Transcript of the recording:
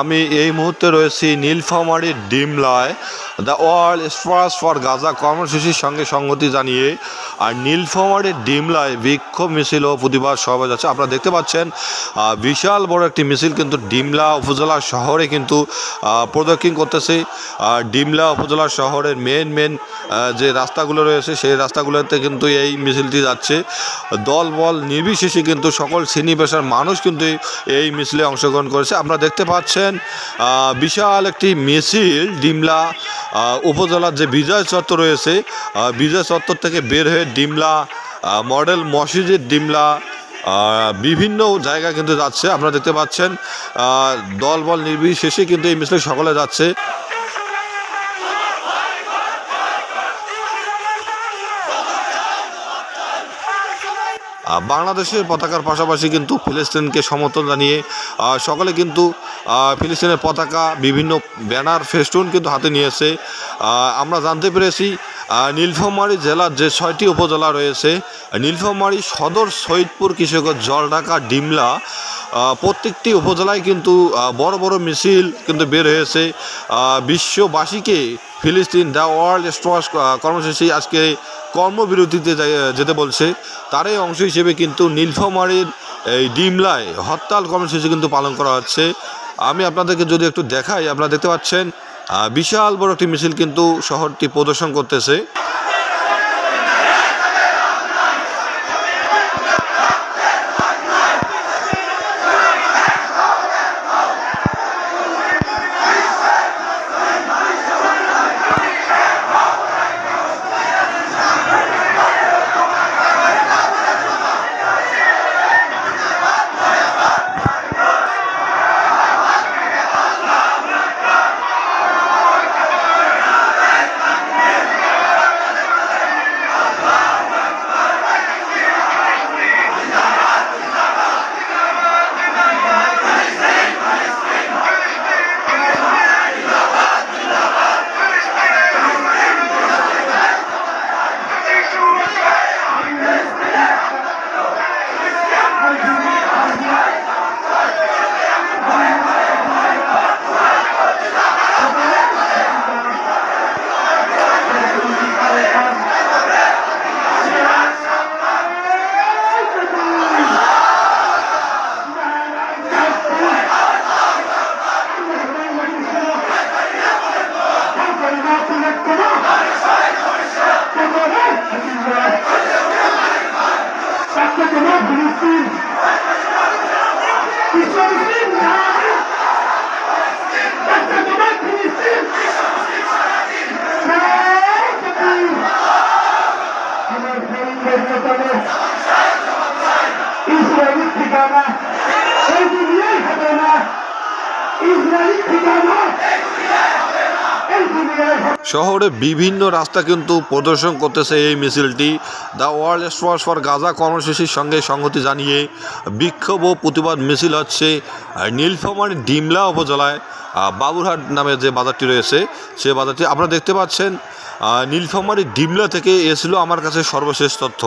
আমি এই মুহূর্তে রয়েছি নীলফামারীর ডিমলায়। The world sports for Gaza কর্মসূচির সঙ্গে সংগতি জানিয়ে আর নীলফামারীর ডিমলায় বিক্ষোভ মিছিল ও প্রতিবাদ সভা যাচ্ছে। আপনারা দেখতে পাচ্ছেন বিশাল বড় একটি মিছিল কিন্তু ডিমলা উপজেলা শহরে কিন্তু প্রদক্ষিণ করতেছে। আর ডিমলা উপজেলা শহরের মেন মেন যে রাস্তাগুলো রয়েছে, সেই রাস্তাগুলোতে কিন্তু এই মিছিলটি যাচ্ছে। দল বল নির্বিশেষে কিন্তু সকল শ্রেণি পেশার মানুষ কিন্তু এই মিছিলে অংশগ্রহণ করেছে। আপনারা দেখতে পাচ্ছেন আহ, বিশাল একটি মিছিল ডিমলা উপজেলার যে বিজয় চত্বর রয়েছে বিজয় চত্বর থেকে বের হয়ে ডিমলা মডেল মসজিদের ডিমলা বিভিন্ন জায়গা কিন্তু যাচ্ছে। আপনারা দেখতে পাচ্ছেন দলবল দল নির্বিশেষে কিন্তু এই মিছিলে সকলে যাচ্ছে। বাংলাদেশের পতাকার পাশাপাশি কিন্তু ফিলিস্তিনকে সমর্থন জানিয়ে সকলে কিন্তু ফিলিস্তিনের পতাকা, বিভিন্ন ব্যানার, ফেস্টুন কিন্তু হাতে নিয়েছে আমরা জানতে পেরেছি নীলফামারী জেলার যে ছয়টি উপজেলা রয়েছে, নীলফামারী সদর সৈদপুর কৃষক জলডাকা ডিমলা প্রত্যেকটি উপজেলায় কিন্তু বড় বড় মিছিল কিন্তু বের হয়েছে। বিশ্ববাসীকে ফিলিস্তিন দ্য ওয়ার্ল্ড স্ট্রস কর্মসূচি আজকে কর্মবিরতিতে যেতে বলছে। তারই অংশ হিসেবে কিন্তু নীলফামারীর এই ডিমলায় হরতাল কর্মসূচি কিন্তু পালন করা হচ্ছে। আমি আপনাদেরকে যদি একটু দেখাই, আপনারা দেখতে পাচ্ছেন বিশাল বড় একটি মিছিল কিন্তু শহরটি প্রদর্শন করতেছে। ইসরায়েলি ঠিকানা এই দুনিয়ায় হবে না ইসরায়েলি ঠিকানা শহরে বিভিন্ন রাস্তা কিন্তু প্রদর্শন করতেছে এই মিছিলটি। The world sports for Gaza কর্মসূচির সঙ্গে সংহতি জানিয়ে বিক্ষোভ ও প্রতিবাদ মিছিল হচ্ছে নীলফামারী ডিমলা উপজেলায় বাবুরহাট নামে যে বাজারটি রয়েছে, সে বাজারটি আপনারা দেখতে পাচ্ছেন। নীলফামারী ডিমলা থেকে এসেছিল ছিল আমার কাছে সর্বশেষ তথ্য।